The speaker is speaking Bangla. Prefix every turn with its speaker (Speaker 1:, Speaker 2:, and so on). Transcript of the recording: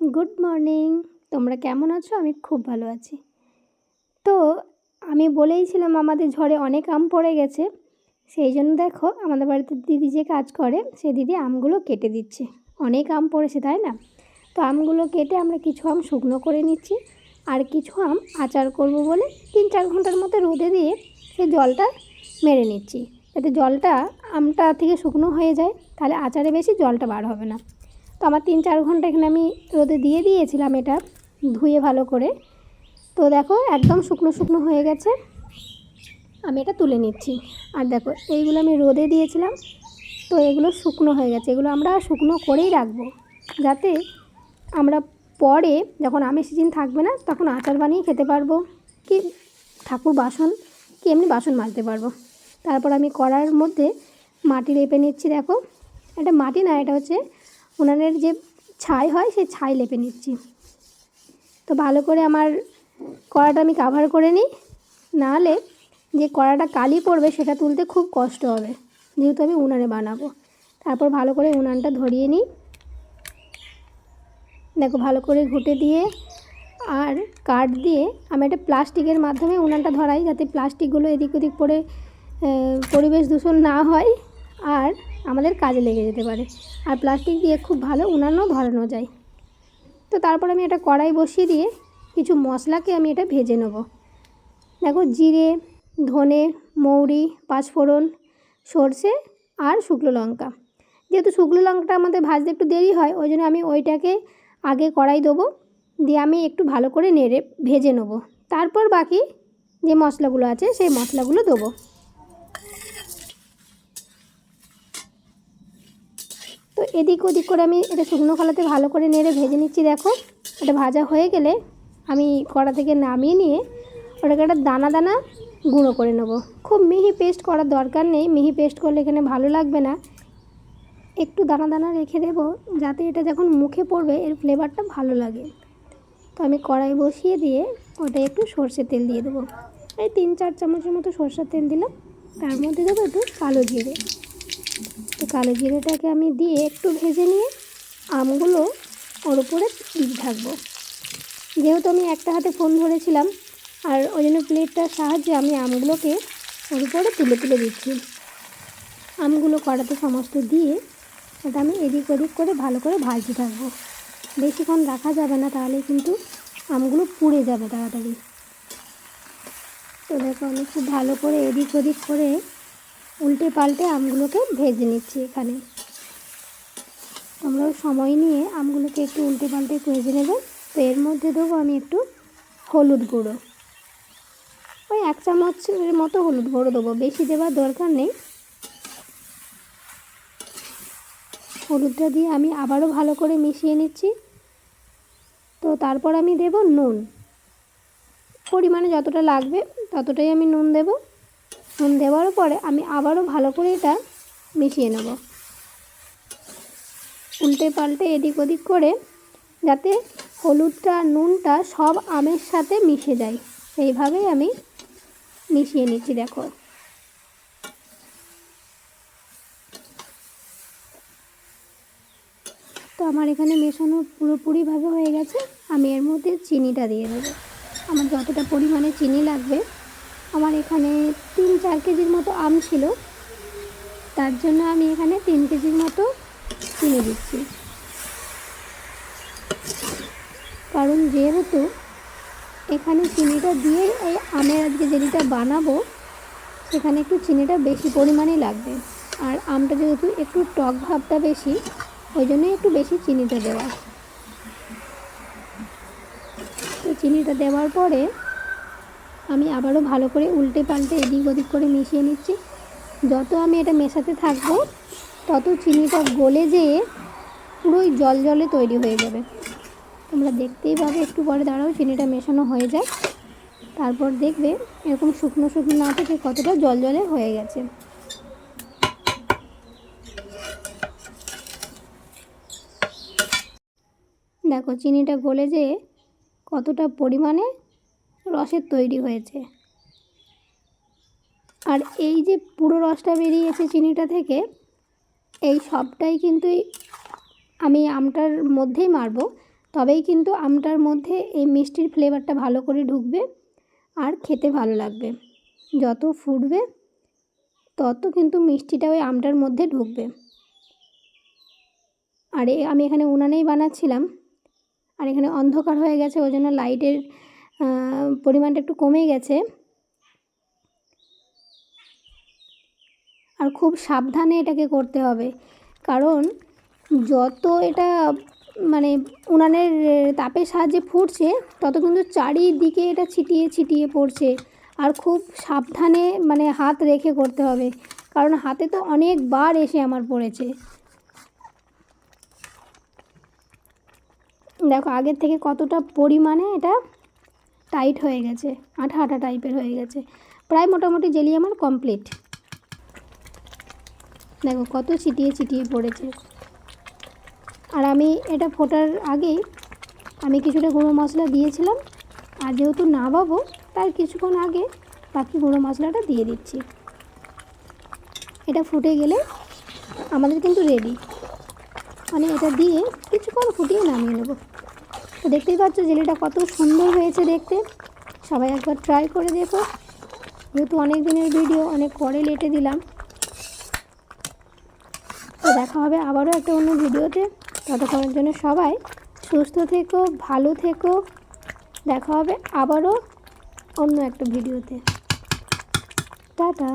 Speaker 1: গুড মর্নিং তোমরা কেমন আছো? আমি খুব ভালো আছি। তো আমি বলেইছিলাম আমাদের ঝড়ে অনেক আম পড়ে গেছে। সেই জন্য দেখো, আমাদের বাড়িতে দিদি যে কাজ করে, সে দিদি আমগুলো কেটে দিচ্ছে। অনেক আম পড়েছে, তাই না? তো আমগুলো কেটে আমরা কিছু আম শুকনো করে নিচ্ছি আর কিছু আম আচার করব বলে তিন চার ঘণ্টার মতো রোদে দিয়ে সেই জলটা মেরে নিচ্ছি। যাতে জলটা আমটা থেকে শুকনো হয়ে যায়, তাহলে আচারে বেশি জলটা বার হবে না। তো আমার তিন চার ঘণ্টা এখানে আমি রোদে দিয়ে দিয়েছিলাম এটা ধুয়ে ভালো করে। তো দেখো একদম শুকনো শুকনো হয়ে গেছে। আমি এটা তুলে নিচ্ছি। আর দেখো এইগুলো আমি রোদে দিয়েছিলাম। তো এগুলো শুকনো হয়ে গেছে। এগুলো আমরা শুকনো করেই রাখব। যাতে আমরা পরে যখন আমের সিজন থাকবে না, তখন আচার বানিয়ে খেতে পারব। কি ঠাকুর বাসন কি এমনি বাসন মাজতে পারব। তারপর আমি কড়ার মধ্যে মাটি লেপে নিচ্ছি, দেখো। এটা মাটি না, এটা হচ্ছে উনানের যে ছাই হয়, সেই ছাই লেপে নিচ্ছি। তো ভালো করে আমার কড়াটা আমি কাভার করে নিই। নাহলে যে কড়াটা কালি পড়বে, সেটা তুলতে খুব কষ্ট হবে। যেহেতু আমি উনানে বানাবো। তারপর ভালো করে উনানটা ধরিয়ে নিই। দেখো, ভালো করে ঘুটে দিয়ে আর কাঠ দিয়ে আমি একটা প্লাস্টিকের মাধ্যমে উনানটা ধরাই, যাতে প্লাস্টিকগুলো এদিক ওদিক পড়ে পরিবেশ দূষণ না হয়। আর আমাদের কাজে লেগে যেতে পারে। আর প্লাস্টিক দিয়ে খুব ভালো উনানও ধরানো যায়। তো তারপর আমি একটা কড়াই বসিয়ে দিয়ে কিছু মশলাকে আমি এটা ভেজে নেব। দেখো জিরে, ধনে, মৌরি, পাঁচফোড়ন, সর্ষে আর শুকনো লঙ্কা। যেহেতু শুকনো লঙ্কাটা আমাদের ভাজতে একটু দেরি হয়, ওই জন্য আমি ওইটাকে আগে কড়াই দেবো। দিয়ে আমি একটু ভালো করে নেড়ে ভেজে নেব। তারপর বাকি যে মশলাগুলো আছে, সেই মশলাগুলো দেবো। এদিক ওদিক করে আমি এটা শুকনো কলাতে ভালো করে নেড়ে ভেজে নিচ্ছি, দেখো। এটা ভাজা হয়ে গেলে আমি কড়া থেকে নামিয়ে নিয়ে ওটাকে একটা দানা দানা গুঁড়ো করে নেব। খুব মিহি পেস্ট করার দরকার নেই, মিহি পেস্ট করলে এখানে ভালো লাগবে না। একটু দানা দানা রেখে দেবো, যাতে এটা যখন মুখে পড়বে, এর ফ্লেভারটা ভালো লাগে। তো আমি কড়াই বসিয়ে দিয়ে ওটা একটু সর্ষের তেল দিয়ে দেবো। এই তিন চার চামচের মতো সর্ষের তেল দিলাম, তার মধ্যে দেবো একটু কালো জিরে। কালো জিরেটাকে আমি দিয়ে একটু ভেজে নিয়ে আমগুলো ওর উপরে দিতে থাকব যেহেতু আমি একটা হাতে ফোন ধরেছিলাম, আর ওই জন্য প্লেটটার সাহায্যে আমি আমগুলোকে ওর উপরে তুলে তুলে দিচ্ছি। আমগুলো কড়াতে সমস্ত দিয়ে ওটা আমি এদিক ওদিক করে ভালো করে ভাজতে থাকব। বেশিক্ষণ রাখা যাবে না তাহলে কিন্তু আমগুলো পুড়ে যাবে তাড়াতাড়ি। তো দেখো আমি খুব ভালো করে এদিক ওদিক করে উল্টে পাল্টে আমগুলোকে ভেজে নিচ্ছি এখানে। তোমরাও সময় নিয়ে আমগুলোকে একটু উল্টে পাল্টে ভেজে নেবে। তো এর মধ্যে দেবো আমি একটু হলুদ গুঁড়ো। ওই এক চামচের মতো হলুদ গুঁড়ো দেবো, বেশি দেওয়ার দরকার নেই। হলুদটা দিয়ে আমি আবারও ভালো করে মিশিয়ে নিচ্ছি। তো তারপর আমি দেব নুন। পরিমাণে যতটা লাগবে ততটাই আমি নুন দেব। নুন দেওয়ার পরে আমি আবারও ভালো করে এটা মিশিয়ে নেব। উল্টে পাল্টে এদিক ওদিক করে যাতে হলুদটা, নুনটা সব আমের সাথে মিশে যায়। এইভাবেই আমি মিশিয়ে নিচ্ছি, দেখো। তো আমার এখানে মেশানো পুরোপুরিভাবে হয়ে গেছে। আমি এর মধ্যে চিনিটা দিয়ে দেবো। আমার যতটা পরিমাণে চিনি লাগবে আমার এখানে তিন, চার কেজির মতো আম ছিল। তার জন্য আমি এখানে তিন কেজির মতো চিনি দিচ্ছি। কারণ যেহেতু এখানে চিনিটা দিয়ে এই আমের আজকে জেলিটা বানাবো, সেখানে একটু চিনিটা বেশি পরিমাণে লাগবে। আর আমটা যেহেতু একটু টক ভাবটা বেশি, ওই জন্যই একটু বেশি চিনিটা দেওয়া। তো চিনিটা দেওয়ার পরে আমি আবারও ভালো করে উল্টে পাল্টে এদিক ওদিক করে মিশিয়ে নিচ্ছি। যত আমি এটা মেশাতে থাকব, তত চিনিটা গলে যেয়ে পুরোই জল জলে তৈরি হয়ে যাবে। তোমরা দেখতেই পাবে, একটু পরে দাঁড়াও, চিনিটা মেশানো হয়ে যায়। তারপর দেখবে এরকম শুকনো শুকনো না থেকে কতটা জল জলে হয়ে গেছে। দেখো, চিনিটা গলে যে কতটা পরিমাণে রসের তৈরি হয়েছে। আর এই যে পুরো রসটা বেরিয়েছে চিনিটা থেকে, এই সবটাই কিন্তু আমি আমটার মধ্যেই মারবো। তবেই কিন্তু আমটার মধ্যে এই মিষ্টির ফ্লেভারটা ভালো করে ঢুকবে আর খেতে ভালো লাগবে। যত ফুটবে, তত কিন্তু মিষ্টিটা ওই আমটার মধ্যে ঢুকবে। আর আমি এখানে উনানেই বানাচ্ছিলাম, আর এখানে অন্ধকার হয়ে গেছে, ওই জন্য লাইটের পরিমাণটা একটু কমে গেছে। আর খুব সাবধানে এটাকে করতে হবে। কারণ যত এটা মানে উনানের তাপের সাহায্যে ফুটছে, তত কিন্তু চারিদিকে এটা ছিটিয়ে ছিটিয়ে পড়ছে। আর খুব সাবধানে মানে হাত রেখে করতে হবে। কারণ হাতে তো অনেকবার এসে আমার পড়েছে। দেখো আগের থেকে কতটা পরিমাণে এটা টাইট হয়ে গেছে আঠা আঠা টাইপের হয়ে গেছে। প্রায় মোটামুটি জেলি আমার কমপ্লিট। দেখো কত ছিটিয়ে ছিটিয়ে পড়েছে। আর আমি এটা ফোটার আগেই আমি কিছুটা গুঁড়ো মশলা দিয়েছিলাম, আর যেহেতু নামাবো তার কিছুক্ষণ আগে বাকি গুঁড়ো মশলাটা দিয়ে দিচ্ছি। এটা ফুটে গেলে আমাদের কিন্তু রেডি মানে এটা দিয়ে কিছুক্ষণ ফুটিয়ে নামিয়ে নেব। তো দেখতেই পাচ্ছ জেলিটা কত সুন্দর হয়েছে দেখতে। সবাই একবার ট্রাই করে দেখো। যেহেতু অনেক দিনের ভিডিও অনেক পরে লেটে দিলাম। তো দেখা হবে আবারও একটা অন্য ভিডিওতে ততক্ষণের জন্য সবাই সুস্থ থেকো, ভালো থেকো। দেখা হবে আবারও অন্য একটা ভিডিওতে টাটা।